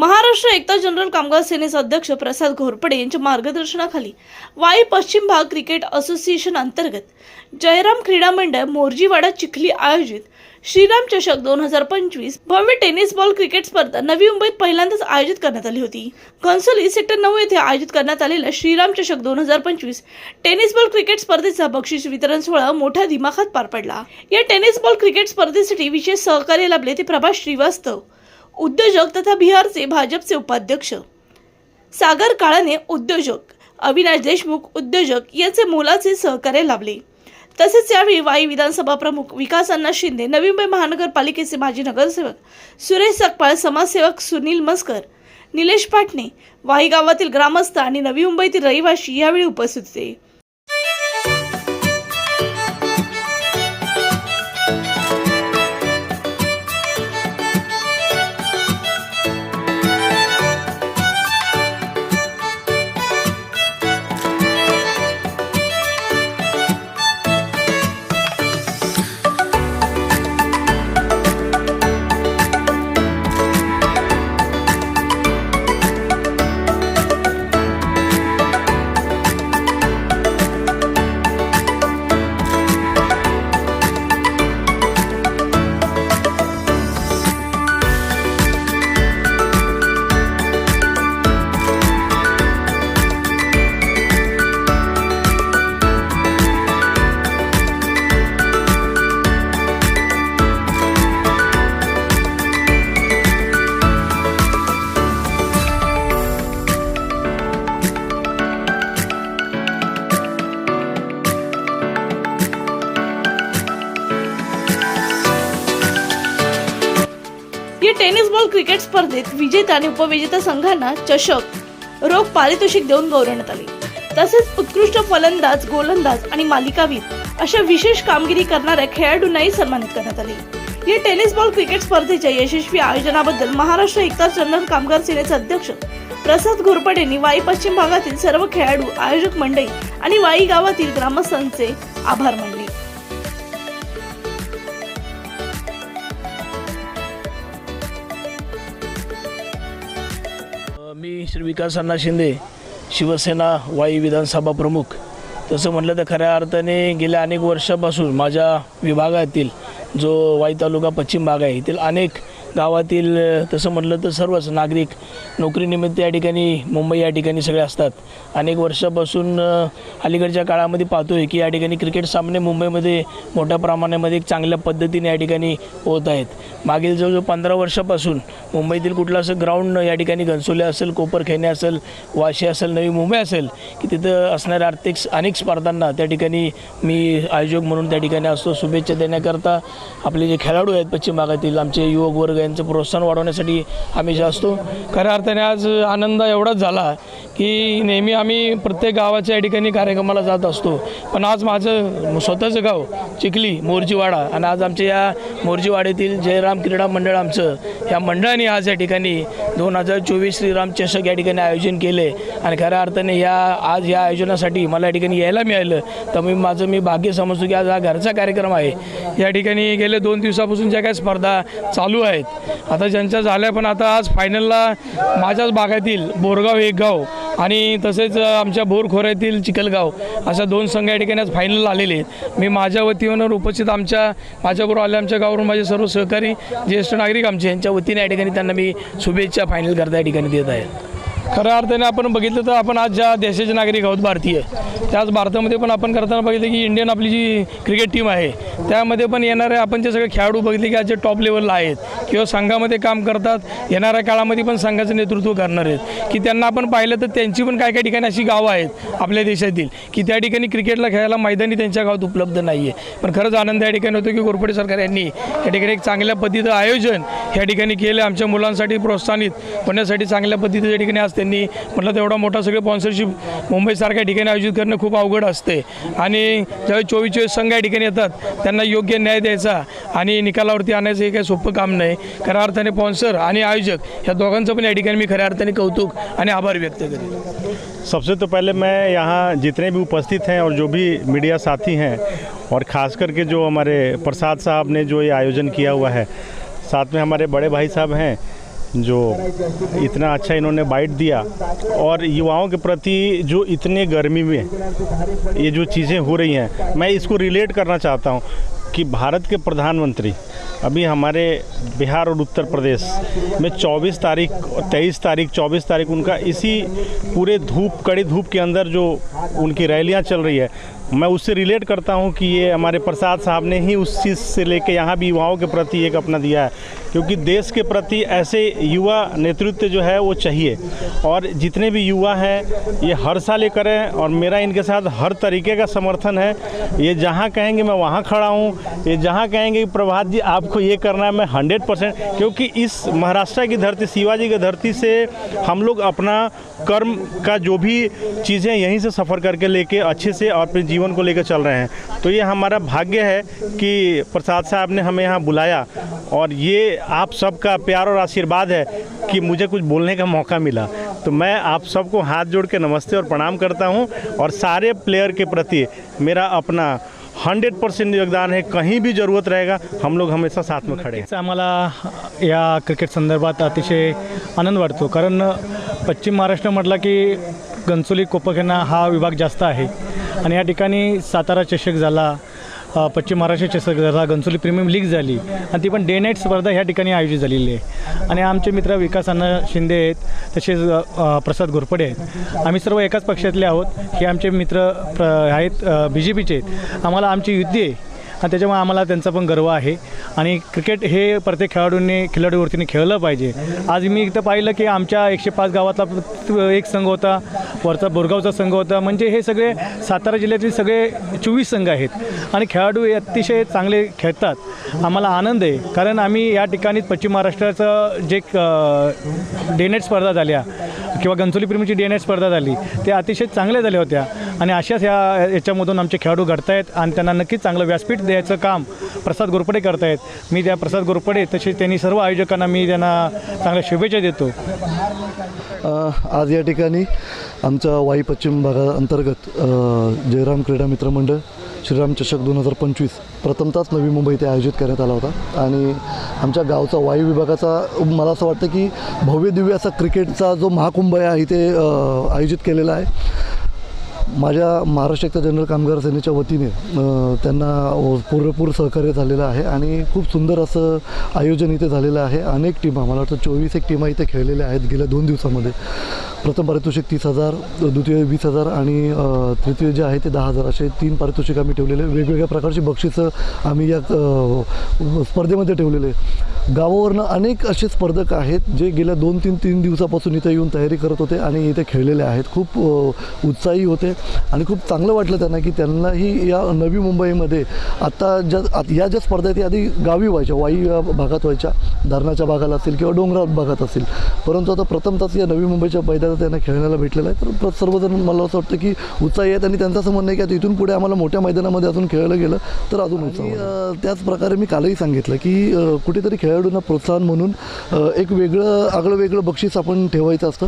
महाराष्ट्र एकता general कामगार सेनेचे अध्यक्ष प्रसाद घोरपडे यांच्या मार्गदर्शनाखाली वाई पश्चिम भाग क्रिकेट असोसिएशन अंतर्गत जयराम क्रीडा मंडळ मोरजीवाडा चिखली आयोजित श्रीराम चषक दोन हजार पंचवीस भव्य टेनिस बॉल क्रिकेट स्पर्धा नवी मुंबईत पहिल्यांदाच आयोजित करण्यात आली होती. घनसोली सेक्टर नऊ येथे आयोजित करण्यात आलेल्या श्रीराम चषक दोन हजार पंचवीस टेनिस बॉल क्रिकेट स्पर्धेचा बक्षीस वितरण सोहळा मोठ्या दिमाखात पार पडला. या टेनिस बॉल क्रिकेट स्पर्धेसाठी विशेष सहकार्य लाभले ते प्रभा श्रीवास्तव. उद्योजक तथा बिहारचे भाजपचे उपाध्यक्ष. सागर काळाने उद्योजक अविनाश देशमुख उद्योजक यांचे मोलाचे सहकार्य लाभले. तसेच यावेळी वाई विधानसभा प्रमुख विकास अण्णा शिंदे नवी मुंबई महानगरपालिकेचे माजी नगरसेवक सुरेश सकपाळ समाजसेवक सुनील मस्कर निलेश पाटणे वाई गावातील ग्रामस्थ आणि नवी मुंबईतील रहिवासी यावेळी उपस्थित होते. क्रिकेट स्पर्धेत विजेता आणि उपविजेता संघांना चषक रोख पारितोषिक देऊन गौरवण्यात आले. तसेच उत्कृष्ट फलंदाज गोलंदाज आणि मालिकावीर अशा विशेष कामगिरी करणाऱ्या खेळाडूंनाही सन्मानित करण्यात आले. या टेनिस बॉल क्रिकेट स्पर्धेच्या यशस्वी आयोजनाबद्दल महाराष्ट्र एकता जनरल कामगार सेनेचे अध्यक्ष प्रसाद घोरपडे यांनी वाई पश्चिम भागातील सर्व खेळाडू आयोजक मंडळी आणि वाई गावातील ग्रामस्थांचे आभार मानले. विकास अण्णा शिंदे शिवसेना वाई विधानसभा प्रमुख. तसं म्हटलं तर खऱ्या अर्थाने गेल्या अनेक वर्षापासून माझ्या विभागातील जो वाई तालुका पश्चिम भाग आहे येथील अनेक गावातील तसं म्हटलं तर सर्वच नागरिक नोकरीनिमित्त या ठिकाणी मुंबई या ठिकाणी सगळे असतात. अनेक वर्षापासून अलीकडच्या काळामध्ये पाहतो आहे की या ठिकाणी क्रिकेट सामने मुंबईमध्ये मोठ्या प्रमाणामध्ये एक चांगल्या पद्धतीने या ठिकाणी होत आहेत. मागील जवळजवळ पंधरा वर्षापासून मुंबईतील कुठलं असं ग्राउंड या ठिकाणी घनसोले असेल कोपरखेने असेल वाशी असेल नवी मुंबई असेल की तिथं असणाऱ्या आर्थिक अनेक स्पर्धांना त्या ठिकाणी मी आयोजक म्हणून त्या ठिकाणी असतो. शुभेच्छा देण्याकरता आपले जे खेळाडू आहेत पश्चिम भागातील आमचे युवक वर्ग यांचं प्रोत्साहन वाढवण्यासाठी आम्ही जे असतो. खऱ्या अर्थाने आज आनंद एवढाच झाला की नेहमी आम्ही प्रत्येक गावाच्या या ठिकाणी कार्यक्रमाला जात असतो. पण आज माझं स्वतःचं गाव चिखली मोरजीवाडा आणि आज आमच्या या मोरजीवाड्यातील जयराम क्रीडा मंडळ आमचं या मंडळाने आज या ठिकाणी दोन हजार चोवीस श्रीराम चषक या ठिकाणी आयोजन केले. आणि खऱ्या अर्थाने या आज या आयोजनासाठी मला या ठिकाणी यायला मिळालं. तर मी माझं मी भाग्य समजतो की आज हा घरचा कार्यक्रम आहे. या ठिकाणी गेले दोन दिवसापासून ज्या काही स्पर्धा चालू आहेत आता ज्यांच्या झाल्या पण आता आज फायनलला माझ्याच भागातील बोरगाव एक गाव आणि तसेच आमच्या बोरखोऱ्यातील चिखलगाव अशा दोन संघ या ठिकाणी आज फायनल आलेले आहेत. मी माझ्या वतीवर उपस्थित आमच्या माझ्याबरोबर आल्या आमच्या गावावरून माझे सर्व सहकारी ज्येष्ठ नागरिक आमचे यांच्या वतीने या ठिकाणी त्यांना मी शुभेच्छा फायनल करता या ठिकाणी देत आहे. खऱ्या अर्थाने आपण बघितलं तर आपण आज ज्या देशाचे नागरिक आहोत भारतीय त्याच भारतामध्ये पण आपण करताना बघितलं की इंडियन आपली जी क्रिकेट टीम आहे त्यामध्ये पण येणारे आपण जे सगळे खेळाडू बघितले की आज जे टॉप लेवलला आहेत किंवा संघामध्ये काम करतात येणाऱ्या काळामध्ये पण संघाचं नेतृत्व करणार आहेत. की त्यांना आपण पाहिलं तर त्यांची पण काय काय ठिकाणी अशी गावं आहेत आपल्या देशातील की त्या ठिकाणी क्रिकेटला खेळायला मैदानी त्यांच्या गावात उपलब्ध नाही आहे पण खरंच आनंद या ठिकाणी होतो की गोरपडे सरकार यांनी या ठिकाणी एक चांगल्या पद्धतीचं आयोजन या ठिकाणी केलं आमच्या मुलांसाठी प्रोत्साहित होण्यासाठी चांगल्या पद्धतीच्या ठिकाणी असते त्यांनी म्हटलं तेवढा मोठा सगळं स्पॉन्सरशिप मुंबईसारख्या ठिकाणी आयोजित करणं खूप अवघड असते. आणि ज्यावेळी चोवीस चोवीस संघ या ठिकाणी येतात त्यांना योग्य न्याय द्यायचा आणि निकालावरती आणायचं हे काही सोपं काम नाही. खऱ्या अर्थाने स्पॉन्सर आणि आयोजक ह्या दोघांचं पण या ठिकाणी मी खऱ्या अर्थाने कौतुक आणि आभार व्यक्त करेन. सबसे तो पहले मैं यहाँ जितने भी उपस्थित हैं और जो भी मीडिया साथी हैं और ख़ास करके जो हमारे प्रसाद साहब ने जो ये आयोजन किया हुआ है साथ में हमारे बड़े भाई साहब हैं जो इतना अच्छा इन्होंने बाइट दिया और युवाओं के प्रति जो इतने गर्मी में ये जो चीज़ें हो रही हैं, मैं इसको रिलेट करना चाहता हूँ कि भारत के प्रधानमंत्री, अभी हमारे बिहार और उत्तर प्रदेश में 24 तारीख 23 तारीख 24 तारीख उनका इसी पूरे धूप, कड़ी धूप के अंदर जो उनकी रैलियाँ चल रही है, मैं उससे रिलेट करता हूँ कि ये हमारे प्रसाद साहब ने ही उस चीज़ से लेके यहाँ भी युवाओं के प्रति एक अपना दिया है। क्योंकि देश के प्रति ऐसे युवा नेतृत्व जो है वो चाहिए। और जितने भी युवा हैं, ये हर साल ये करें और मेरा इनके साथ हर तरीके का समर्थन है। ये जहाँ कहेंगे मैं वहाँ खड़ा हूँ। ये जहाँ कहेंगे प्रभात जी, आपको ये करना है, मैं हंड्रेड परसेंट क्योंकि इस महाराष्ट्र की धरती, शिवाजी की धरती से हम लोग अपना कर्म का जो भी चीज़ें यहीं से सफ़र करके लेके अच्छे से और अपने जीवन को लेकर चल रहे हैं। तो ये हमारा भाग्य है कि प्रसाद साहब ने हमें यहाँ बुलाया और ये आप सबका प्यार और आशीर्वाद है कि मुझे कुछ बोलने का मौका मिला। तो मैं आप सबको हाथ जोड़ के नमस्ते और प्रणाम करता हूँ और सारे प्लेयर के प्रति मेरा अपना हंड्रेड परसेंट योगदान है। कहीं भी ज़रूरत रहेगा हम लोग हमेशा साथ में खड़े हैं। आम्हाला या क्रिकेट संदर्भात अतिशय आनंद वाटतो कारण पश्चिम महाराष्ट्र म्हटलं की गंचोली कोपखेना हा विभाग जास्त आहे. आणि या ठिकाणी सातारा चषक झाला पश्चिम महाराष्ट्र चषक झाला घनसोली प्रीमियम लीग झाली. आणि ती पण डे नाईट स्पर्धा ह्या ठिकाणी आयोजित झालेली आहे. आणि आमचे मित्र विकास अण्णा शिंदे आहेत तसेच प्रसाद घोरपडे आहेत. आम्ही सर्व एकाच पक्षातले आहोत. हे आमचे मित्र प्र आहेत बी जे पीचे आहेत. आम्हाला आमची युती आहे. आणि त्याच्यामुळे आम्हाला त्यांचा पण गर्व आहे. आणि क्रिकेट हे प्रत्येक खेळाडूंनी खिलाडूवरतीने खेळलं पाहिजे. आज मी इथं पाहिलं की आमच्या एकशे पाच गावातला एक संघ होता वरचा बोरगावचा संघ होता. म्हणजे हे सगळे सातारा जिल्ह्यातील सगळे चोवीस संघ आहेत. आणि खेळाडू हे अतिशय चांगले खेळतात. आम्हाला आनंद आहे. कारण आम्ही या ठिकाणी पश्चिम महाराष्ट्राचं जे डेनेट स्पर्धा झाल्या किंवा गणसोली प्रेमीची डेनेट स्पर्धा झाली त्या अतिशय चांगल्या झाल्या होत्या. आणि अशाच या याच्यामधून आमचे खेळाडू घडतायत आणि त्यांना नक्कीच चांगलं व्यासपीठ द्यायचं काम प्रसाद गोरपडे करतायत. मी त्या प्रसाद गोरपडे तसेच त्यांनी सर्व आयोजकांना मी त्यांना चांगल्या शुभेच्छा देतो. आज या ठिकाणी आमच्या वाई पश्चिम भागाअंतर्गत अंतर्गत जयराम क्रीडा मित्र मंडळ श्रीराम चषक दोन हजार पंचवीस प्रथमतःच नवी मुंबई इथे आयोजित करण्यात आला होता. आणि आमच्या गावचा वायू विभागाचा मला असं वाटतं की भव्य दिव्य असा क्रिकेटचा जो महाकुंभ आहे इथे आयोजित केलेला आहे. माझ्या महाराष्ट्र जनरल कामगार सेनेच्या वतीने त्यांना पुरेपूर सहकार्य झालेलं आहे आणि खूप सुंदर असं आयोजन इथे झालेलं आहे. अनेक टीमा मला वाटतं चोवीस एक टीमा इथे खेळलेल्या आहेत गेल्या दोन दिवसामध्ये. प्रथम पारितोषिक तीस हजार द्वितीय वीस हजार आणि तृतीय जे आहे ते दहा हजार असे तीन पारितोषिक आम्ही ठेवलेले. वेगवेगळ्या प्रकारची बक्षिसं आम्ही या स्पर्धेमध्ये ठेवलेले. गावावरनं अनेक असे स्पर्धक आहेत जे गेल्या दोन तीन तीन दिवसापासून इथे येऊन तयारी करत होते आणि इथे खेळलेले आहेत. खूप उत्साही होते आणि खूप चांगलं वाटलं त्यांना की त्यांनाही या नवी मुंबईमध्ये आता ज्या आत- या ज्या स्पर्धा आहेत आधी गावी व्हायच्या वाई या भागात व्हायच्या. धरणाच्या भागाला असेल किंवा डोंगराळ भागात असेल. परंतु आता प्रथमतच या नवी मुंबईच्या मैदान मैदानात त्यांना खेळण्याला भेटलेलं आहे. तर सर्वजण मला असं वाटतं की उत्साही आहेत आणि त्यांचं असं म्हणणं आहे की आता इथून पुढे आम्हाला मोठ्या मैदानामध्ये अजून खेळलं गेलं तर अजून उत्साह होईल. अ, त्याच प्रकारे मी कालही सांगितलं की कुठेतरी खेळाडूंना प्रोत्साहन म्हणून एक वेगळं आगळं वेगळं बक्षीस आपण ठेवायचं असतं.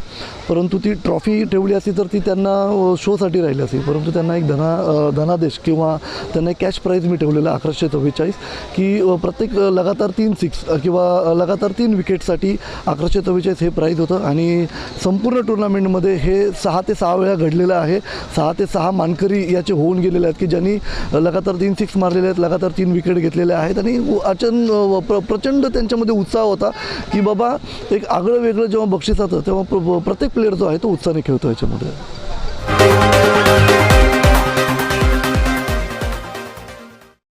परंतु ती ट्रॉफी ठेवली असती तर ती त्यांना शोसाठी राहिली असती. परंतु त्यांना एक धना धनादेश किंवा त्यांना एक कॅश प्राईज मी ठेवलेलं अकराशे चव्वेचाळीस की प्रत्येक लगातार तीन सिक्स किंवा लगातार तीन विकेटसाठी अकराशे चव्वेचाळीस हे प्राईज होतं. आणि संपूर्ण टुर्नामेंटमध्ये हे सहा ते सहा वेळा घडलेलं आहे. सहा ते सहा मानकरी याचे होऊन गेलेले आहेत की ज्यांनी लगातार तीन सिक्स मारलेले आहेत लगातार तीन विकेट घेतलेले आहेत. आणि अचन प्र प्रचंड त्यांच्यामध्ये उत्साह होता की बाबा एक आगळं वेगळं जेव्हा बक्षीस जातं तेव्हा प्रत्येक प्लेअर जो आहे तो उत्साहाने खेळतो याच्यामध्ये.